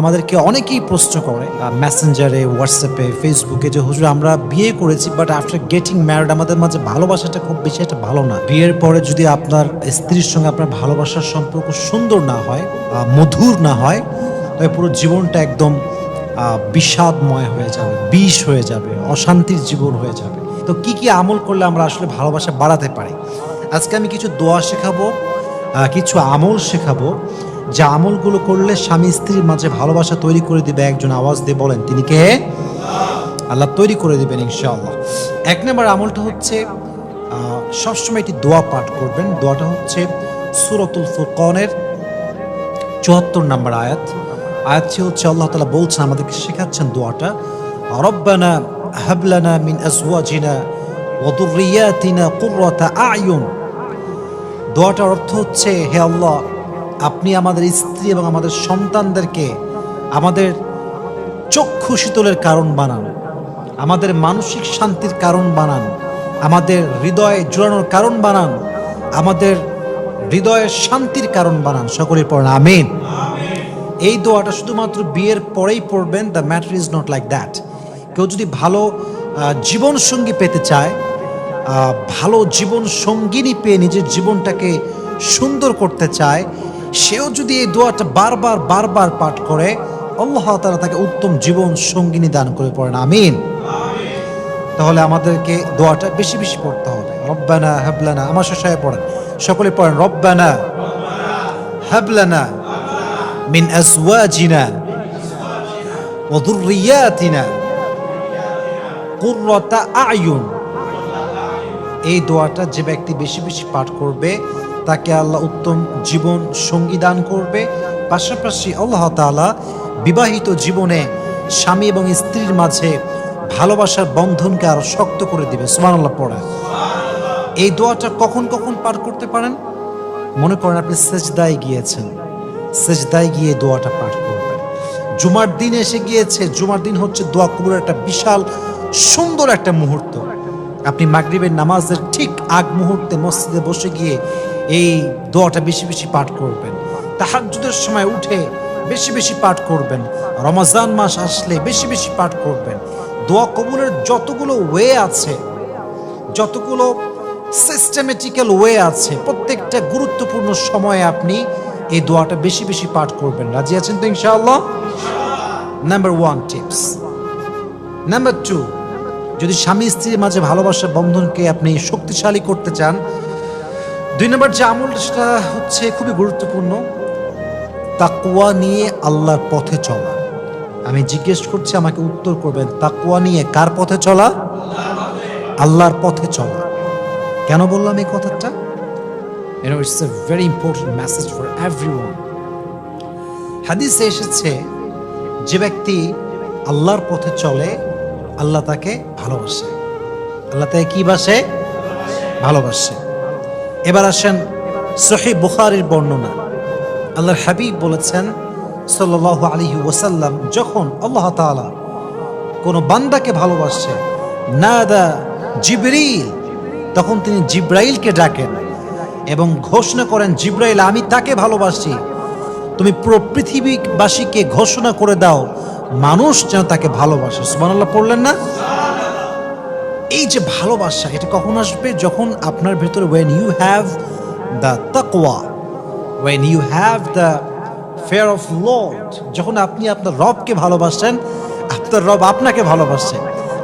আমাদেরকে অনেকেই প্রশ্ন করে মেসেঞ্জারে হোয়াটসঅ্যাপে ফেসবুকে যে, হুজুর, আমরা বিয়ে করেছি বাট আফটার গেটিং ম্যারিড আমাদের মাঝে ভালোবাসাটা খুব বেশি একটা ভালো না। বিয়ের পরে যদি আপনার স্ত্রীর সঙ্গে আপনার ভালোবাসার সম্পর্ক সুন্দর না হয় মধুর না হয় তবে পুরো জীবনটা একদম বিষাদময় হয়ে যাবে, বিষ হয়ে যাবে, অশান্তির জীবন হয়ে যাবে। তো কি কি আমল করলে আমরা আসলে ভালোবাসা বাড়াতে পারি? আজকে আমি কিছু দোয়া শেখাবো কিছু আমল শেখাবো। যে আমলগুলো করলে স্বামী স্ত্রীর মাঝে ভালোবাসা তৈরি করে দিবে, একজন আওয়াজ দিয়ে বলেন, তিনি কে? আল্লাহ তৈরি করে দিবেন, ইনশাআল্লাহ। এক নম্বর আমলটা হচ্ছে সবসময় একটি দোয়া পাঠ করবেন। দোয়াটা হচ্ছে সুরতুল ফুরকনের চুয়াত্তর নম্বর আয়াত। আয়াতটি হচ্ছে, আল্লাহ তালা বলছেন, আমাদেরকে শেখাচ্ছেন দোয়াটা, রব্বানা হাবলানা মিন আজওয়াজিনা ওয়া যুররিয়াতিনা কুররাতা আয়ুন। দোয়াটার অর্থ হচ্ছে, হে আল্লাহ আপনি আমাদের স্ত্রী এবং আমাদের সন্তানদেরকে আমাদের চক্ষু শীতলের কারণ বানান, আমাদের মানসিক শান্তির কারণ বানান, আমাদের হৃদয়ে জোড়ানোর কারণ বানান, আমাদের হৃদয়ের শান্তির কারণ বানান। সকলের পড়েন, আমিন। এই দোয়াটা শুধুমাত্র বিয়ের পরেই পড়বেন, the matter is not like that. কেউ যদি ভালো জীবন সঙ্গী পেতে চায় ভালো জীবন সঙ্গিনী পেয়ে নিজের জীবনটাকে সুন্দর করতে চায় সেও যদি এই দোয়াটা বারবার বারবার পাঠ করে, আল্লাহ তারা তাকে উত্তম জীবন সঙ্গিনী দান করে পড়েন। আমিন। তাহলে আমাদেরকে দোয়াটা বেশি বেশি পড়তে হবে। রব্বানা হাবলানা, আমার শেষায় পড়েন। সকলে পড়েন, রব্বানা হাবলানা মিন আজওয়াজিনা ওয়া যুররিয়াতিনা কুররাতা আয়ুন। এই দোয়াটা যে ব্যক্তি বেশি বেশি পাঠ করবে তাকে আল্লাহ উত্তম জীবন সঙ্গী দান করবে। পাশাপাশি আল্লাহ তাআলা বিবাহিত জীবনে স্বামী এবং স্ত্রীর মাঝে ভালোবাসার বন্ধনকে আরও শক্ত করে দিবে। সুবহানাল্লাহ পড়ে এই দোয়াটা কখন কখন পাঠ করতে পারেন? মনে করেন আপনি সেজদায় গিয়েছেন। সেজদায় গিয়ে দোয়াটা পাঠ করবেন। জুমার দিন এসে গিয়েছে। জুমার দিন হচ্ছে দোয়া কবুলের একটা বিশাল, সুন্দর একটা মুহূর্ত। আপনি মাগরিবের নামাজের ঠিক আগ মুহূর্তে মসজিদে বসে গিয়ে এই দোয়াটা বেশি বেশি পাঠ করবেন। তাহাজ্জুদের সময় উঠে বেশি বেশি পাঠ করবেন। রমজান মাস আসলে বেশি বেশি পাঠ করবেন। দোয়া কবুলের যতগুলো ওয়ে আছে, যতগুলো সিস্টেমেটিক্যাল ওয়ে আছে, প্রত্যেকটা গুরুত্বপূর্ণ সময়ে আপনি এই দোয়াটা বেশি বেশি পাঠ করবেন। রাজি আছেন তো ইনশাআল্লাহ? Number one tips number two যদি স্বামী স্ত্রীর মাঝে ভালোবাসার বন্ধনকে আপনি শক্তিশালী করতে চান দুই নম্বর যে আমলটা হচ্ছে খুবই গুরুত্বপূর্ণ। তাকুয়া নিয়ে আল্লাহর পথে চলা। আমি জিজ্ঞেস করছি আমাকে উত্তর করবেন তাকুয়া নিয়ে কার পথে চলা? আল্লাহর পথে চলা। কেন বললাম এই কথাটা? You know, it's a very important message for everyone. হাদিসে এসেছে যে ব্যক্তি আল্লাহর পথে চলে আল্লাহ তাকে ভালোবাসে। আল্লাহ তাকে কি বাসে? ভালোবাসে। এবার আসেন সহি বুখারির বর্ণনা। আল্লাহর হাবিব বলেছেন, সাল্লাল্লাহু আলাইহি ওয়াসাল্লাম যখন আল্লাহ তাআলা কোনো বান্দাকে ভালোবাসছে না নাদা জিবরিল, তখন তিনি জিব্রাইলকে ডাকেন এবং ঘোষণা করেন, জিব্রাইল, আমি তাকে ভালোবাসি। তুমি পুরো পৃথিবীবাসীকে ঘোষণা করে দাও, মানুষ যেন তাকে ভালোবাসে। সুবহানাল্লাহ, পড়লেন না? এই যে ভালোবাসা, এটা কখন আসবে? যখন আপনার ভেতরে ওয়েন ইউ হ্যাভ দ্য তাকওয়া when you have the fear of Lord যখন আপনি আপনার রবকে ভালোবাসেন, আপনার রব আপনাকে ভালোবাসে।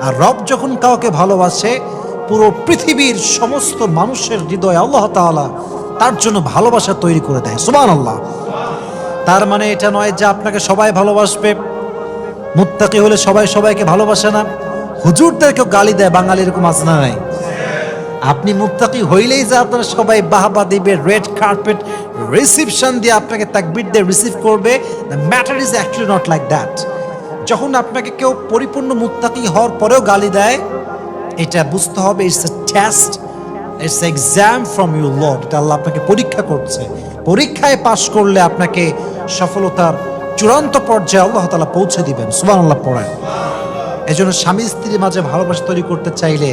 আর রব যখন কাউকে ভালোবাসে, পুরো পৃথিবীর সমস্ত মানুষের হৃদয়ে আল্লাহ তাআলা তার জন্য ভালোবাসা তৈরি করে দেয়। সুমান আল্লাহ তার মানে এটা নয় যে আপনাকে সবাই ভালোবাসবে। মুত্তাকি হলে সবাই সবাইকে ভালোবাসে না। হুজুরদেরকেও গালি দেয় বাঙালি এরকম আছে না নাই? আপনি মুত্তাকি হইলেই যে আপনারা সবাই বাহবা দিবে, রেড কার্পেট রিসিপশন দিয়ে আপনাকে তাকবির দিয়ে রিসিভ করবে the matter is actually not like that যখন আপনাকে কেউ পরিপূর্ণ মুত্তাকি হওয়ার পরেও গালি দেয়, এটা বুঝতে হবে it's a test it's exam from you Lord এটা আল্লাহ আপনাকে পরীক্ষা করছে। পরীক্ষায় পাশ করলে আপনাকে সফলতার চূড়ান্ত পর্যায়ে আল্লাহ তালা পৌঁছে দিবেন। সুবান আল্লাহ পড়েন। এই জন্য স্বামী স্ত্রীর মাঝে ভালোবাসা তৈরি করতে চাইলে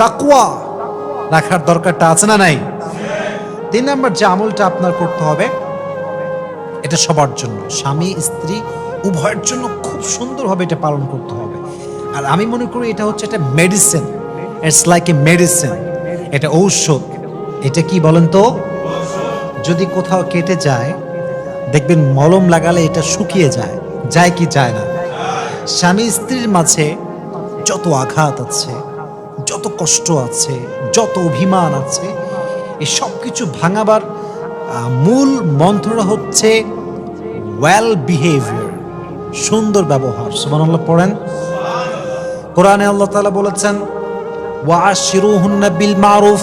তাকুয়া রাখার দরকারটা আছে না নাই? তিন নম্বর যে আমলটা আপনার করতে হবে, এটা সবার জন্য। স্বামী স্ত্রী উভয়ের জন্য খুব সুন্দরভাবে এটা পালন করতে হবে। আর আমি মনে করি এটা হচ্ছে একটা medicine it's like a medicine এটা ঔষধ। এটা কি বলেন তো? যদি কোথাও কেটে যায়, দেখবেন মলম লাগালে এটা শুকিয়ে যায় যায় কি যায় না। স্বামী স্ত্রীর মাঝে যত আঘাত আছে, যত কষ্ট আছে, যত অভিমান আছে, এই সব কিছু ভাঙাবার মূল মন্ত্রটা হচ্ছে ওয়েল বিহেভিয়ার সুন্দর ব্যবহার। সুবহানাল্লাহ পড়েন। কোরআনে আল্লাহ তালা বলেছেন ওয়াশিরুহুন্না বিল মারুফ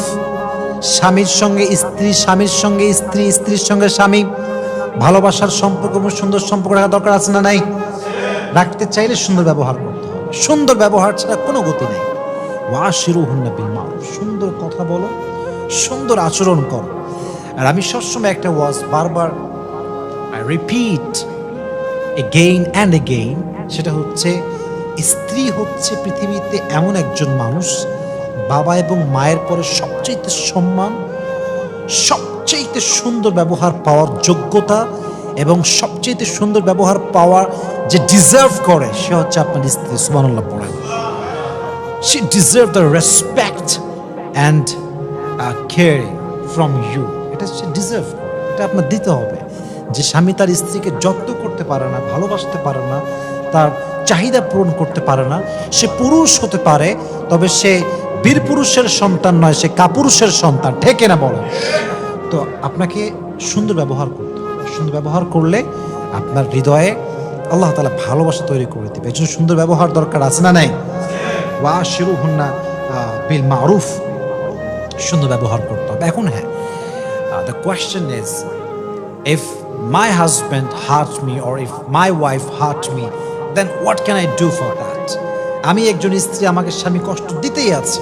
স্বামীর সঙ্গে স্ত্রী, স্বামীর সঙ্গে স্ত্রী, স্ত্রীর সঙ্গে স্বামী, ভালোবাসার সম্পর্ক এবং সুন্দর সম্পর্ক রাখা দরকার আছে না নাই? রাখতে চাইলে সুন্দর ব্যবহার করতে হবে। সুন্দর ব্যবহার ছাড়া কোনো গতি নেই। ওয়াশিরুহুন্না বিল মারুফ সুন্দর কথা বলো, সুন্দর আচরণ করো। আর আমি সবসময় একটা ওয়াজ বারবার I repeat again and again সেটা হচ্ছে, স্ত্রী হচ্ছে পৃথিবীতে এমন একজন মানুষ, বাবা এবং মায়ের পরে সবচেয়ে সম্মান সবচেয়ে সুন্দর ব্যবহার পাওয়ার যোগ্যতা এবং সবচেয়ে সুন্দর ব্যবহার পাওয়ার যে ডিজার্ভ করে সে হচ্ছে আপনার স্ত্রী সুমানুল্লাহ পড়েন। Deserve the respect and uh, care from you এটা সে ডিজার্ভ এটা আপনার দিতে হবে। যে স্বামী তার স্ত্রীকে যত্ন করতে পারে না ভালোবাসতে পারে না তার চাহিদা পূরণ করতে পারে না সে পুরুষ হতে পারে তবে সে বীর পুরুষের সন্তান নয় সে কাপুরুষের সন্তান ঠেকে না বলে তো আপনাকে সুন্দর ব্যবহার করতে সুন্দর ব্যবহার করলে আপনার হৃদয়ে আল্লাহ তালা ভালোবাসা তৈরি করে দেবে। এই জন্য সুন্দর ব্যবহার দরকার আছে না নাই? ওয়া শিরু হুন্না বিল মারুফ। সুন্দর ব্যবহার করতে হবে। এখন হ্যাঁ the question is if my husband hurt me or if my wife hurt me then what can I do for that আমি একজন স্ত্রী, আমাকে স্বামী কষ্ট দিতেই আছে।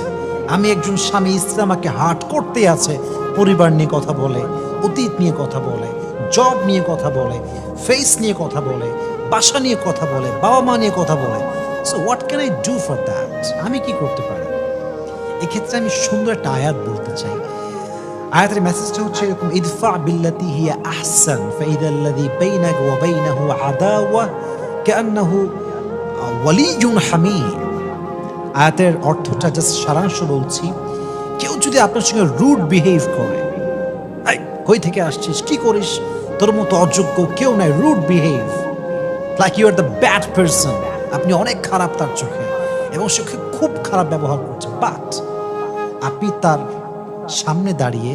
আমি একজন স্বামী, স্ত্রী আমাকে হার্ট করতেই আছে। পরিবার নিয়ে কথা বলে, অতীত নিয়ে কথা বলে। জব নিয়ে কথা বলে ফেস নিয়ে কথা বলে, বাসা নিয়ে কথা বলে, বাবা মা নিয়ে কথা বলে। So what can I do for that আমি কি করতে পারি? এক্ষেত্রে আমি সুন্দর একটা আয়াত বলতে চাই। আয়াতের মেসেজটা হচ্ছে এরকম, ইদফা বিল্লাতি হিয়া আহসান ফাইদা আল্লাযী বাইনাকা ওয়া বাইনাহু আদাওয়া কান্নাহু ওয়ালিয়ুন হামিদ. আয়াতের অর্থটা জাস্ট সারাংশ বলছি। কেউ যদি আপনার সঙ্গে রুড বিহেভ করে কই থেকে আসছিস? কি করিস? তোর মতো অযোগ্য কেউ নাই rude behave like you are the bad person আপনি অনেক খারাপ তার চোখে, এবং সে খুব খারাপ ব্যবহার করছে। বাট আপনি তার সামনে দাঁড়িয়ে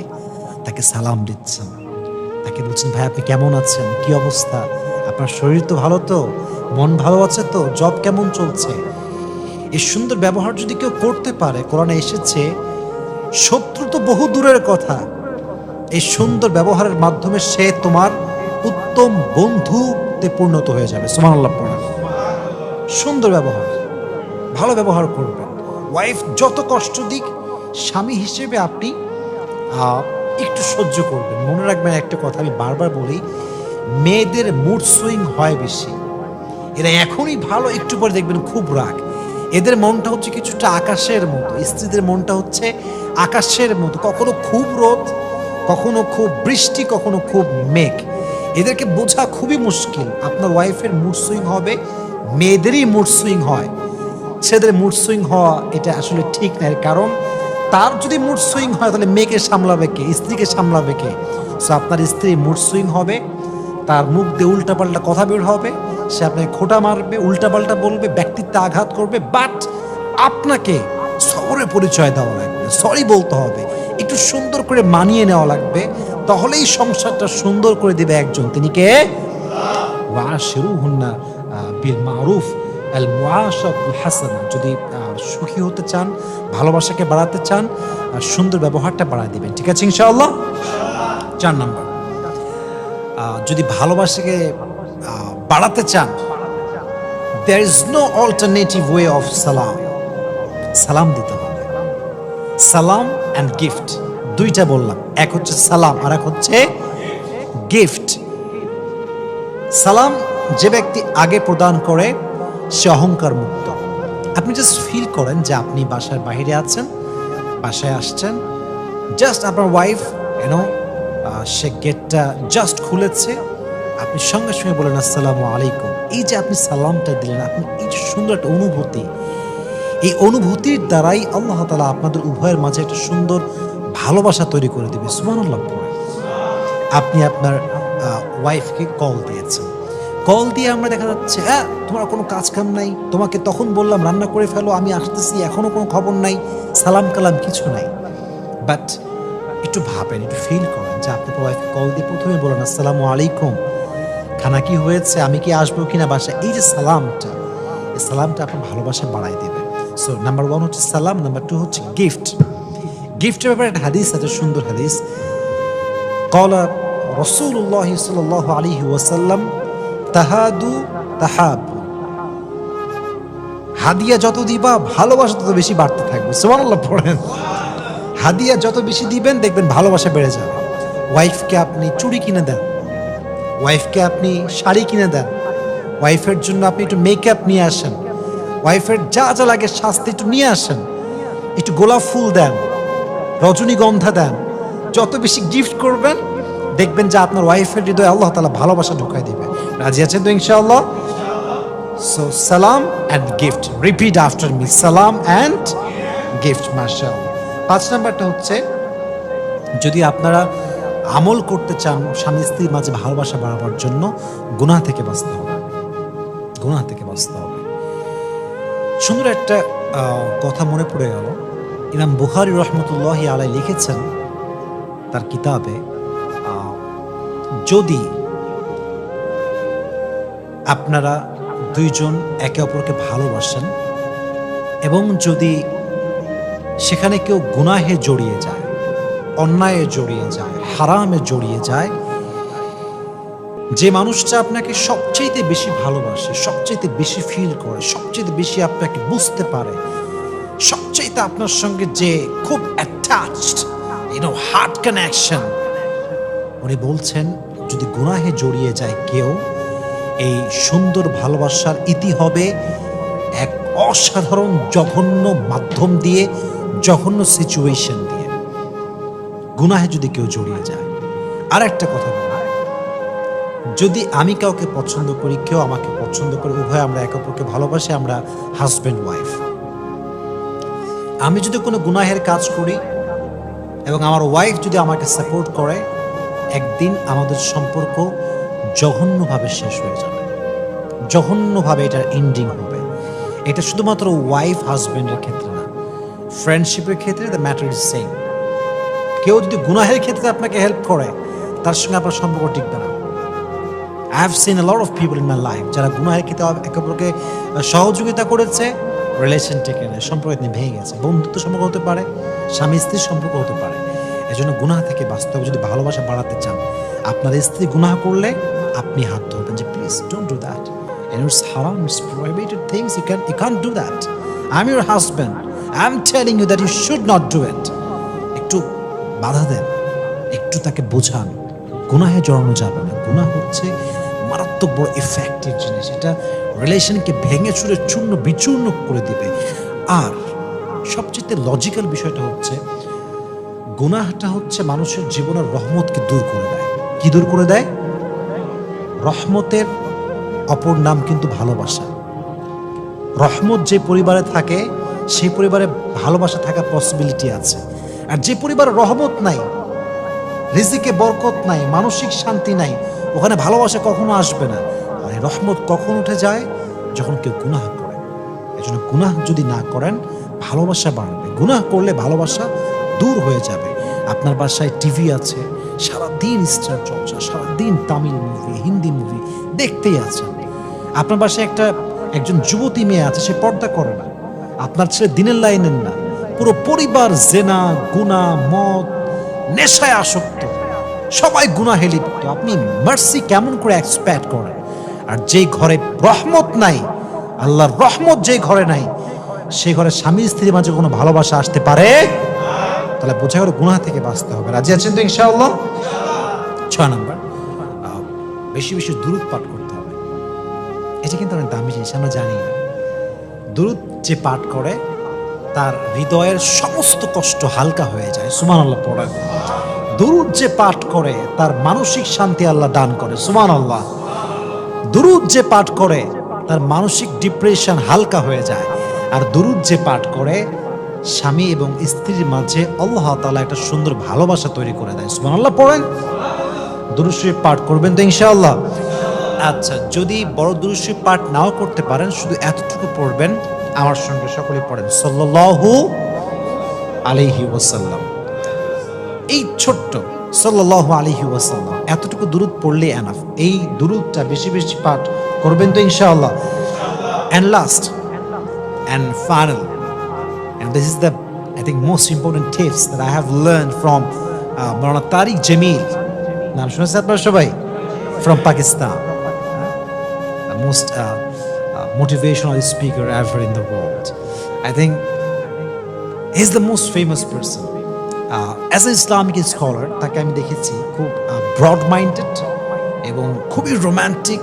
তাকে সালাম দিচ্ছেন। তাকে বলছেন, ভাই, আপনি কেমন আছেন? কি অবস্থা? আপনার শরীর তো ভালো তো? মন ভালো আছে তো? জব কেমন চলছে? এই সুন্দর ব্যবহার যদি কেউ করতে পারে, কোরআনে এসেছে, শত্রু তো বহু দূরের কথা। এই সুন্দর ব্যবহারের মাধ্যমে সে তোমার উত্তম বন্ধুতে পরিণত হয়ে যাবে। সুমান আল্লাহ পড়া। সুন্দর ব্যবহার। ভালো ব্যবহার করবেন। ওয়াইফ যত কষ্ট দিক, স্বামী হিসেবে আপনি একটু সহ্য করবেন। মনে রাখবেন, একটা কথা আমি বারবার বলি, মেয়েদের মুড সুইং হয় বেশি। এরা এখনই ভালো, একটু পরে দেখবেন খুব রাগ। এদের মনটা হচ্ছে কিছুটা আকাশের মতো। স্ত্রীদের মনটা হচ্ছে আকাশের মতো। কখনো খুব রোদ কখনো খুব বৃষ্টি, কখনো খুব মেঘ। এদেরকে বোঝা খুবই মুশকিল। আপনার ওয়াইফের মুড সুইং হবে, মেয়েদেরই মুড সুইং হয়। ছেলেদের মুড সুইং হওয়া এটা আসলে ঠিক নয় কারণ তার যদি মুড সুইং হয় তাহলে মেয়েকে সামলাবে কে? স্ত্রীকে সামলাবে কে? সো আপনার স্ত্রী মুড সুইং হবে, তার মুখ দিয়ে উল্টাপাল্টা কথা বের হবে, সে আপনাকে খোটা মারবে, উল্টাপাল্টা বলবে, ব্যক্তিত্বে আঘাত করবে বাট আপনাকে সবরে পরিচয় দেওয়া লাগবে। সরি বলতে হবে। একটু সুন্দর করে মানিয়ে নেওয়া লাগবে, তাহলেই সংসারটা সুন্দর করে দেবে একজন। তিনি কে? বিল মারুফ, আল মুআশাতুল যদি সুখী হতে চান, ভালোবাসাকে বাড়াতে চান, আর সুন্দর ব্যবহারটা বাড়ায় দিবেন। ঠিক আছে ইনশাআল্লাহ? চার নাম্বার। যদি ভালোবাসাকে বাড়াতে চান there is no alternative way of সালাম সালাম দিতে হবে। সালাম অ্যান্ড গিফট দুইটা বললাম, এক হচ্ছে সালাম আর এক হচ্ছে গিফট সালাম যে ব্যক্তি আগে প্রদান করে, সে অহংকার মুক্ত। আপনি জাস্ট ফিল করেন যে আপনি বাসার বাইরে আছেন, বাসায় আসছেন জাস্ট আপনার ওয়াইফ এনো সে গেটটা জাস্ট খুলেছে, আপনি সঙ্গে সঙ্গে বলেন, আসসালামু আলাইকুম। এই যে আপনি সালামটা দিলেন, আপনি এই যে সুন্দর একটা অনুভূতি, এই অনুভূতির দ্বারাই আল্লাহ তালা আপনাদের উভয়ের মাঝে একটা সুন্দর ভালোবাসা তৈরি করে দেবে। সুমান আপনি আপনার ওয়াইফকে কল দিয়েছেন। কল দিয়ে আমরা দেখা যাচ্ছে হ্যাঁ তোমার কোনো কাজ কাম নাই। তোমাকে তখন বললাম, রান্না করে ফেলো, আমি আসতেছি, এখনও কোনো খবর নাই, সালাম কালাম কিছু নাই। বাট একটু ভাবেন, একটু ফিল করেন যে আপনার ওয়াইফকে কল দিয়ে প্রথমে বলেন আসসালামু আলাইকুম। খানা কি হয়েছে? আমি কি আসব কিনা বাসা এই যে সালামটা, এই সালামটা আপনার ভালোবাসা বাড়াই দেবে। সো নাম্বার ওয়ান হচ্ছে সালাম নাম্বার টু হচ্ছে গিফট গিফটের ব্যাপারে একটা হাদিস আছে, সুন্দর হাদিস। কলা রসুল্লাহ সাল্লাহ আলী ওয়াসাল্লাম, তাহাদু তাহাব। হাদিয়া যত দিবা, ভালোবাসা তত বেশি বাড়তে থাকবে। সুবহানাল্লাহ, পড়েন। হাদিয়া যত বেশি দিবেন, দেখবেন ভালোবাসা বেড়ে যাবে। ওয়াইফকে আপনি চুড়ি কিনে দেন। ওয়াইফকে আপনি শাড়ি কিনে দেন। ওয়াইফের জন্য আপনি একটু মেকআপ নিয়ে আসেন। ওয়াইফের যা যা লাগে শাস্তি একটু নিয়ে আসেন। একটু গোলাপ ফুল দেন। রজনীগন্ধা দেন। যত বেশি গিফট করবেন, দেখবেন যে আপনার ওয়াইফের হৃদয়ে আল্লাহ তালা ভালোবাসা ঢুকাই দিবে। রাজি আছেন তো ইনশাআল্লাহ? সো সালাম and gift repeat after me সালাম অ্যান্ড গিফট মার্শাল পাঁচ নাম্বারটা হচ্ছে, যদি আপনারা আমল করতে চান, স্বামী স্ত্রীর মাঝে ভালোবাসা বাড়াবার জন্য গুনাহ থেকে বাঁচতে হবে। গুনাহ থেকে বাঁচতে হবে। সুন্দর একটা কথা মনে পড়ে গেল। ইমাম বুখারি রহমতুল্লাহ আলাই লিখেছেন তার কিতাবে যদি আপনারা দুইজন একে অপরকে ভালোবাসেন এবং যদি সেখানে কেউ গুনাহে জড়িয়ে যায়, অন্যায়ে জড়িয়ে যায়, হারামে জড়িয়ে যায়, যে মানুষটা আপনাকে সবচেয়ে বেশি ভালোবাসে সবচেয়ে বেশি ফিল করে সবচেয়ে বেশি আপনাকে বুঝতে পারে সবচেয়ে আপনার সঙ্গে যে খুব অ্যাটাচড ইউনো হার্ট কানেকশন উনি বলছেন, যদি গুনাহে জড়িয়ে যায় কেউ, এই সুন্দর ভালোবাসার ইতি হবে এক অসাধারণ জঘন্য মাধ্যম দিয়ে, জঘন্য সিচুয়েশন দিয়ে। গুনাহে যদি কেউ জড়িয়ে যায় আর একটা কথা বলি যদি আমি কাউকে পছন্দ করি, কেউ আমাকে পছন্দ করে, উভয় আমরা একে অপরকে ভালোবাসি, আমরা হাজব্যান্ড ওয়াইফ আমি যদি কোনো গুনাহের কাজ করি এবং আমার ওয়াইফ যদি আমাকে সাপোর্ট করে, একদিন আমাদের সম্পর্ক জঘন্যভাবে শেষ হয়ে যাবে। জঘন্যভাবে এটার এন্ডিং হবে। এটা শুধুমাত্র ওয়াইফ হাজব্যান্ডের ক্ষেত্রে না ফ্রেন্ডশিপের ক্ষেত্রে দ্য ম্যাটার ইজ সেম কেউ যদি গুনাহের ক্ষেত্রে আপনাকে হেল্প করে, তার সঙ্গে আপনার সম্পর্ক টিকবে না। I have seen a lot of people in my life যারা গুনাহের ক্ষেত্রে একে অপরকে সহযোগিতা করেছে রিলেশন টেকে নেয়, সম্পর্ক নিয়ে ভেঙে গেছে। বন্ধুত্ব সম্পর্ক হতে পারে, স্বামী স্ত্রীর সম্পর্ক হতে পারে। এজন্য গুনাহ থেকে বাস্তবে যদি ভালোবাসা বাড়াতে চান, আপনার স্ত্রী গুনাহ করলে আপনি হাত ধরবেন যে please don't do that your husband. Telling you that you should not do it. একটু বাধা দেন, একটু তাকে বোঝান। গুনাহে জড়ানো যাবে না। গুনাহ হচ্ছে মারাত্মক বড় এফেক্টের জিনিস। এটা রিলেশনকে ভেঙে চুরে চূর্ণ বিচূর্ণ করে দিবে। আর সবচেয়ে লজিক্যাল বিষয়টা হচ্ছে, গুনাহটা হচ্ছে মানুষের জীবনের রহমতকে দূর করে দেয়। কি দূর করে দেয়? রহমতের অপর নাম কিন্তু ভালোবাসা। রহমত যে পরিবারে থাকে, সেই পরিবারে ভালোবাসা থাকার পসিবিলিটি আছে। আর যে পরিবারে রহমত নাই, রিজিকে বরকত নাই, মানসিক শান্তি নাই ওখানে ভালোবাসা কখনো আসবে না। আর এই রহমত কখন উঠে যায়? যখন কেউ গুনাহ করে। এই জন্য গুনাহ যদি না করেন, ভালোবাসা বাড়বে। গুনাহ করলে ভালোবাসা দূর হয়ে যাবে। আপনার বাসায় টিভি আছে, সারাদিন স্টার চর্চা, সারাদিন তামিল মুভি হিন্দি মুভি দেখতেই আছেন। আপনার বাসায় একটা, একজন যুবতী মেয়ে আছে, সে পর্দা করে না। আপনার ছেলে দিনের লাইনের না। পুরো পরিবার, জেনা গুনা মদ, নেশায় আসক্ত। সবাই গুনাহে লিপ্ত আপনি মার্সি কেমন করে এক্সপেক্ট করেন? আর যেই ঘরে রহমত নাই, আল্লাহর রহমত যেই ঘরে নাই, সেই ঘরে স্বামী স্ত্রীর মাঝে কোনো ভালোবাসা আসতে পারে? তাহলে বোঝা গেল গুনাহ থেকে বাঁচতে হবে। রাজি আছেন তো ইনশাআল্লাহ? ছয় নম্বর বেশি বেশি দূরত পাঠ করতে হবে। এটা কিন্তু অনেক দামি জিনিস, আমরা জানি না। দূরত যে পাঠ করে, তার হৃদয়ের সমস্ত কষ্ট হালকা হয়ে যায়। সুমান আল্লাহ পড়া দুরুদ যে পাঠ করে, তার মানসিক শান্তি আল্লাহ দান করে। সুমান আল্লাহ দুরুদ যে পাঠ করে, তার মানসিক ডিপ্রেশন হালকা হয়ে যায়। আর দুরুদ যে পাঠ করে, স্বামী এবং স্ত্রীর মাঝে আল্লাহ তাআলা একটা সুন্দর ভালোবাসা তৈরি করে দেয়। সুমান আল্লাহ পড়েন দুরুশ্রী পাঠ করবেন তো ইনশাআল্লাহ। আচ্ছা যদি বড় দুরুশ্রী পাঠ নাও করতে পারেন, শুধু এতটুকু পড়বেন। আমার সঙ্গে সকলে পড়েন। সাল্লাল্লাহু আলাইহি ওয়াসাল্লাম। এই ছোট্ট সাল্লাল্লাহু আলাইহি ওয়াসাল্লাম এতটুকু দুরুদ পড়লে এনাফ এই দুরুদটা বেশি বেশি পাঠ করবেন তো ইনশাআল্লাহ and last and final this is the, I think, most important tips that I have learned from uh, Maulana Tariq Jamil. নাম শুনেছেন আপনারা সবাই most uh, uh, motivational speaker ever in the world. I think he's the most famous person. Uh, as an Islamic scholar, তাকে আমি দেখেছি খুব broad minded এবং খুবই রোমান্টিক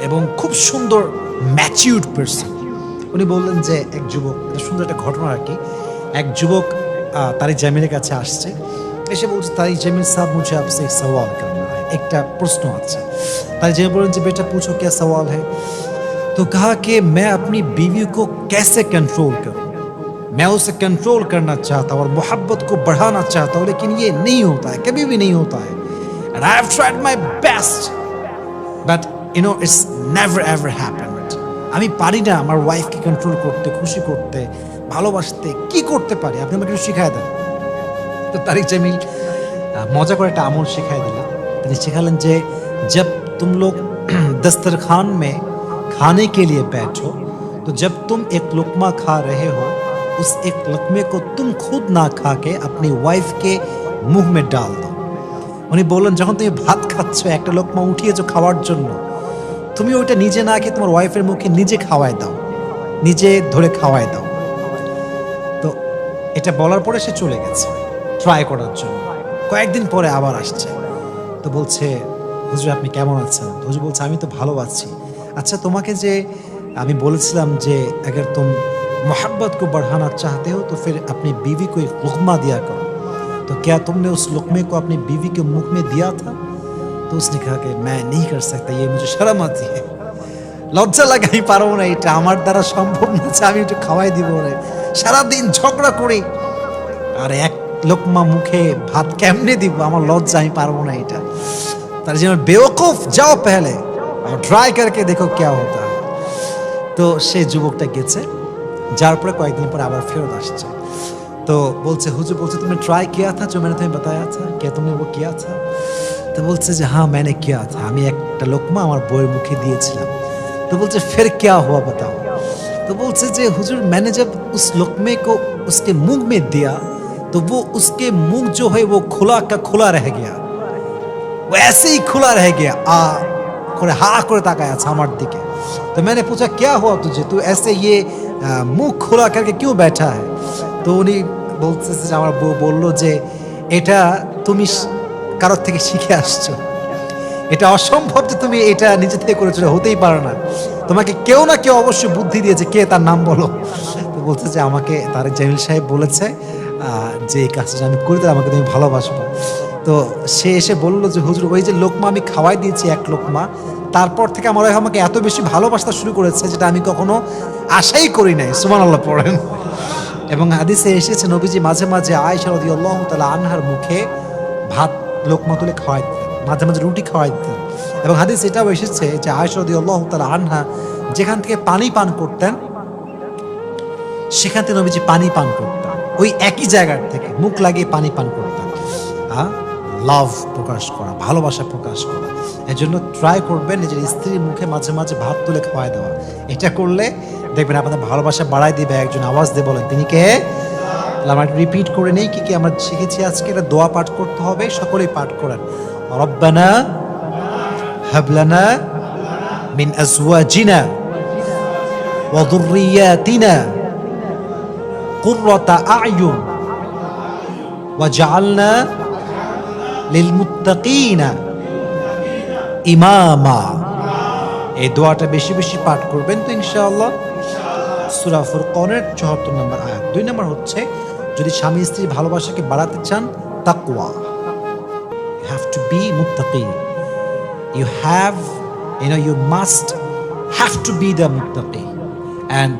এবং খুব সুন্দর ম্যাচিউড পার্সন উনি বললেন যে এক যুবক এটা সুন্দর একটা ঘটনা আর কি এক যুবক আহ, তারিক জামিলের কাছে আসছে এসে বলছে তারিক জামিল সাহেব মুঝে আপসে এক সওয়াল করনা है একটা প্রশ্ন আছে তারিক জামিল বললেন যে बेटा पूछो क्या सवाल है तो कहा कि मैं अपनी बीवी को कैसे कंट्रोल करूं मैं उसे कंट्रोल करना चाहता हूं और मोहब्बत को बढ़ाना चाहता हूं लेकिन ये नहीं होता है कभी भी नहीं होता है and I have tried my best but you know it's never ever happened আমি পারি না আমার ওয়াইফকে কন্ট্রোল করতে খুশি করতে ভালোবাসতে কি করতে পারি আপনি আমাকে একটু শিখায় দেন তো তারিক জামিল আহ, মজা করে একটা আমল শিখাই দিলেন তিনি শেখালেন যে जब तुम लोग दस्तरखान में खाने के लिए बैठो तो जब तुम एक लुकमा खा रहे हो उस एक लुकमे को तुम खुद ना खा के अपनी वाइफ के मुंह में डाल दो উনি বললেন যখন তুমি ভাত খাচ্ছ একটা লোকমা উঠিয়েছো খাওয়ার জন্য তুমি ওইটা নিজে না খেয়ে তোমার ওয়াইফের মুখে নিজে খাওয়াই দাও নিজে ধরে খাওয়াই দাও তো এটা বলার পরে সে চলে গেছে ট্রাই করার জন্য কয়েকদিন পরে আবার আসছে তো বলছে হুজুর আপনি কেমন আছেন তো হুজুর বলছে আমি তো ভালো আছি আচ্ছা তোমাকে যে আমি বলেছিলাম যে अगर तुम मोहब्बत को बढ़ाना चाहते हो तो फिर अपनी बीवी को एक लुकमा दिया करो तो क्या तुमने उस लुकमे को अपनी बीवी के मुख में दिया था तो उसने कहा कि मैं नहीं कर सकता ये मुझे शर्म आती है লজ্জা লাগে আমি পারবো না এটা আমার দ্বারা সম্ভব না যে আমি একটু খাওয়াই দিব না সারাদিন ঝগড়া করি আর এক লোকমা মুখে ভাত কেমনে দিব আমার লজ্জা আমি পারবো না এটা তার জন্য বেওকুফ যাও পেহলে और ट्राई करके देखो क्या होता है তো সে যুবকটা গেছে যার পরে কয়েকদিন পরে আবার ফেরত আসছে तो बोलते हुजूर बोलते तुमने ट्राई किया था जो मैंने तुम्हें बताया था क्या तुमने वो किया था तो बोलते যে हाँ मैंने किया था আমি একটা লোকমা আমার বউয়ের মুখে দিয়েছিলাম तो बोलते फिर क्या हुआ बताओ तो बोलते जे हुजूर मैंने जब उस लुकमे को उसके मुंह में दिया तो वो उसके मुंह जो है वो खुला का खुला रह गया वो ऐसे ही खुला रह गया आ করে হা করে তাকায় আছে আমার দিকে तो मैंने पूछा क्या हुआ तुझे तू ऐसे ये আহ, মুখ খোলা কারকে কেউ ব্যাঠা হয়। তো উনি বলতেছে যে, আমার বউ বলল যে, এটা তুমি কারোর থেকে শিখে আসছো। এটা অসম্ভব যে তুমি এটা নিজে থেকে করেছ হতেই পারে না। তোমাকে কেউ না কেউ অবশ্যই বুদ্ধি দিয়েছে, কে তার নাম বলো? তো বলছে যে, আমাকে তার জামিল সাহেব বলেছে যে এই কাজটা আমি করে দিলে আমাকে তুমি ভালোবাসবো তো সে এসে বলল যে, হুজুর, ওই যে লোকমা আমি খাওয়াই দিয়েছি এক লোকমা, তারপর থেকে আমার ওই আমাকে এত বেশি ভালোবাসতে শুরু করেছে যেটা আমি কখনো আশাই করি নাই। সুমান আল্লাহ পড়েন। এবং হাদিসে এসেছে, নবীজি মাঝে মাঝে আয়সা রদি আল্লাহ তালা আনহার মুখে ভাত লোকমা তুলে খাওয়াই দিতেন, মাঝে মাঝে রুটি খাওয়াই দিতেন। এবং হাদিস এটাও এসেছে যে আয়সা রদি আল্লাহ তালা আনহা যেখান থেকে পানি পান করতেন, সেখান থেকে নবীজি পানি পান করতেন। ওই একই জায়গার থেকে মুখ লাগিয়ে পানি পান করতেন। লাভ প্রকাশ করা ভালোবাসা প্রকাশ করা এর জন্য ট্রাই করবেন নিজের স্ত্রীর মুখে মাঝে মাঝে ভাত তুলে খাওয়াই দেওয়া এটা করলে দেখবেন আপনাদের ভালোবাসা বাড়াই দিবে একজন আওয়াজ দিয়ে বলেন তিনি কে তাহলে আমরা রিপিট করে নেই কি কি আমরা শিখেছি আজকে এটা দোয়া পাঠ করতে হবে সকলেই পাঠ করেন রব্বানা হাবলানা মিন আজওয়াজিনা ওয়া যুররিয়াতিনা قرة أعين وجعلنا ইমামা। এই দোয়াটা বেশি বেশি পাঠ করবেন তো ইনশাআল্লাহ। সুরাফুর কনের চুয়াত্তর নম্বর আয়াত। দুই নম্বর হচ্ছে, যদি স্বামী স্ত্রীর ভালোবাসাকে বাড়াতে চান তাকুয়া হ্যাভ টু বি মুত্তাকি you have you know you must have to be the মুত্তাকি অ্যান্ড